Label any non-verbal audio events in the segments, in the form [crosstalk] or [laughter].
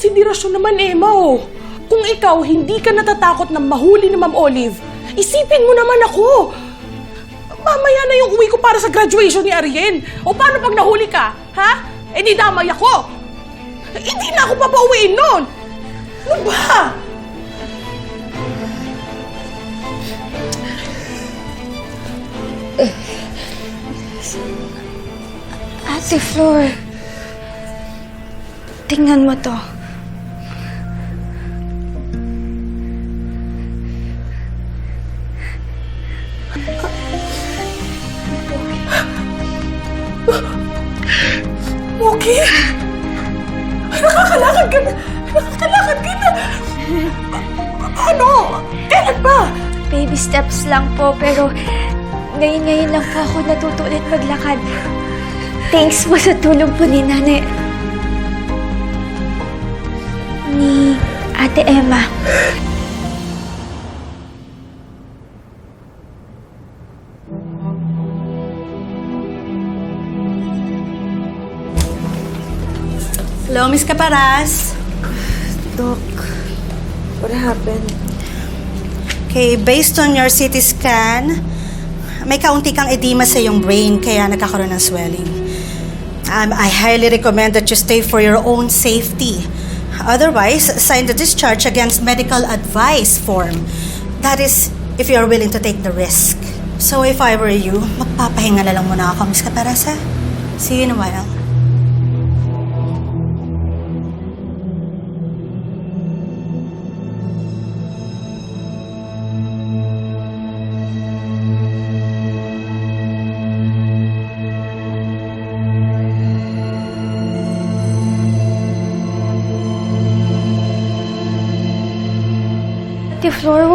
konsiderasyon naman, Emma, oh. Kung ikaw hindi ka natatakot na mahuli ni Ma'am Olive, isipin mo naman ako. Mamaya na yung uwi ko para sa graduation ni Ariel. O paano pag nahuli ka? Ha? Eh di damay ako. Hindi na ako papauwiin nun. Ano ba? Ate Flor, tingnan mo to. Okay. Nakakalakad ka na. Nakakalakad ka na. Ano? Kailan ba? Baby steps lang po, pero ngayon-ngayon lang po ako natuto ulit maglakad. Thanks po sa tulong po ni Nane. Ni Ate Emma. Hello, Miss Caparas. Doc, what happened? Okay, based on your CT scan, may kaunti kang edema sa iyong brain kaya nagkakaroon ng swelling. Um, I highly recommend that you stay for your own safety. Otherwise, sign the discharge against medical advice form. That is, if you are willing to take the risk. So if I were you, magpapahinga na lang muna ako, Miss Caparas, ha? See you in a while.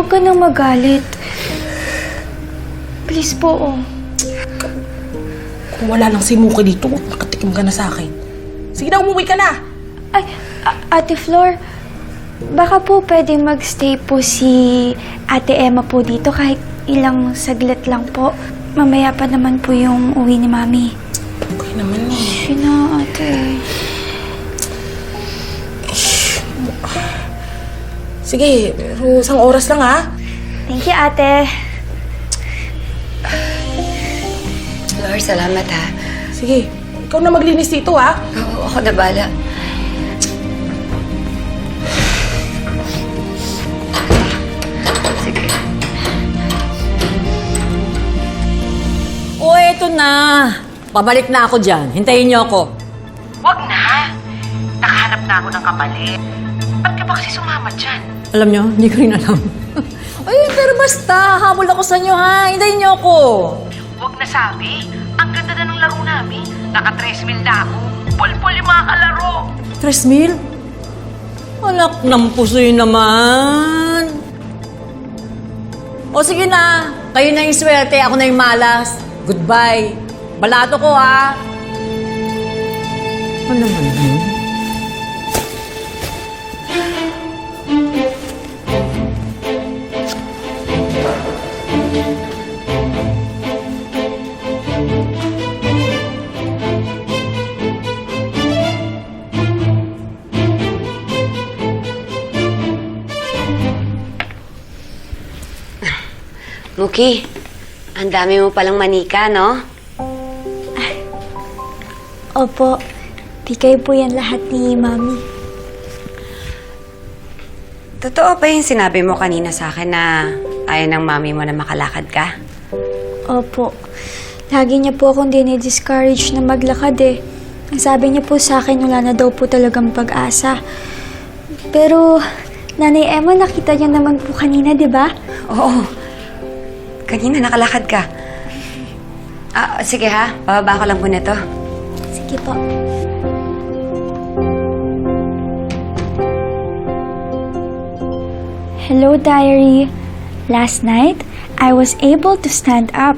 Huwag ka nang magalit. Please po, oh. Kung wala lang si Muki dito, nakatikim ka na sa akin. Sige na, umuwi ka na. Ay, A- Ate Flor, baka po pwedeng magstay po si Ate Emma po dito kahit ilang saglit lang po. Mamaya pa naman po yung uwi ni Mami. Okay naman eh. Sino, ate? Sige, pero isang oras lang ha. Thank you, ate. Lord, salamat ha. Sige, ikaw na maglinis dito ha. Oo, ako na bala. Sige. O, eto na. Pabalik na ako dyan. Hintayin niyo ako. Wag na. Nakahanap na ako ng kapalit. Ba't ka ba kasi sumama dyan? Alam niyo, hindi ko rin alam. [laughs] Ay, pero basta. Habol ako sa inyo, ha? Hintayin niyo ako. Wag na sabi. Ang ganda na ng laro namin. Naka-3 mil na ako. Pol-pol yung mga kalaro. Tres mil? Anak ng pusoy naman. O sige na. Kayo na yung swerte. Ako na yung malas. Goodbye. Balato ko, ha? Ano naman yun? Muki, ang dami mo palang manika, no? Opo, bigay po yan lahat ni Mami. Totoo ba yung sinabi mo kanina sa akin na ayaw ng mami mo na makalakad ka? Opo. Lagi niya po akong dinidiscourage na maglakad eh. Ang sabi niya po sa akin, wala na daw po talagang pag-asa. Pero, Nanay Emma, nakita niya naman po kanina, di ba? Oo. Kanina nakalakad ka. Ah, sige ha. Bababa ko lang muna to. Sige po. Hello, Diary. Last night, I was able to stand up.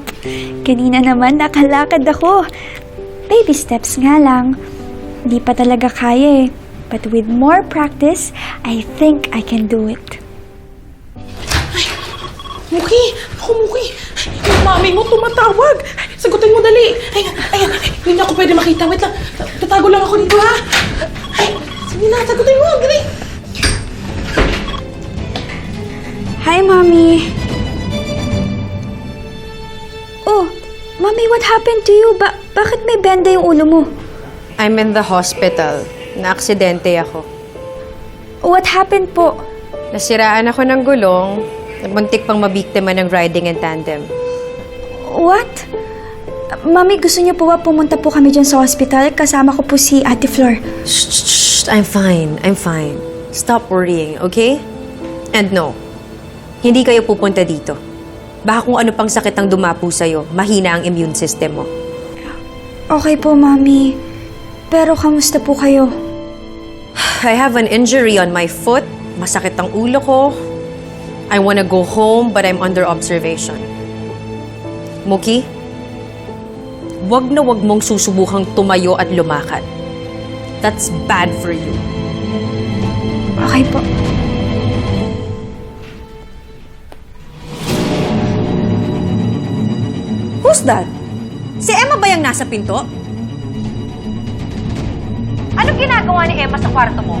Kanina naman nakalakad ako. Baby steps nga lang. Di pa talaga kaya eh. But with more practice, I think I can do it. Muki! Ako, Muki! Yung mami mo tumatawag! Sagutin mo dali! Ayan, ayan, hindi na ako pwede makita. Wait lang, tatago lang ako dito ha! Ay, sige. Tinasagutin mo, Gray! Hi, Mommy. Oh, Mommy, what happened to you? Ba bakit may benda yung ulo mo? I'm in the hospital. Na-aksidente ako. What happened po? Nasiraan ako ng gulong. Nagmuntik pang mabiktima ng riding in tandem. What? Mami, gusto niyo po ba pumunta po kami dyan sa hospital? Kasama ko po si Ate Flor. Shh, shh, shh, I'm fine. I'm fine. Stop worrying, okay? And no, hindi kayo pupunta dito. Baka kung ano pang sakit ang dumapo sa'yo, mahina ang immune system mo. Okay po, Mami. Pero kamusta po kayo? I have an injury on my foot. Masakit ang ulo ko. I wanna go home, but I'm under observation. Muki, wag na wag mong susubukang tumayo at lumakad. That's bad for you. Okay po. Who's that? Si Emma ba yung nasa pinto? Anong ginagawa ni Emma sa kwarto mo?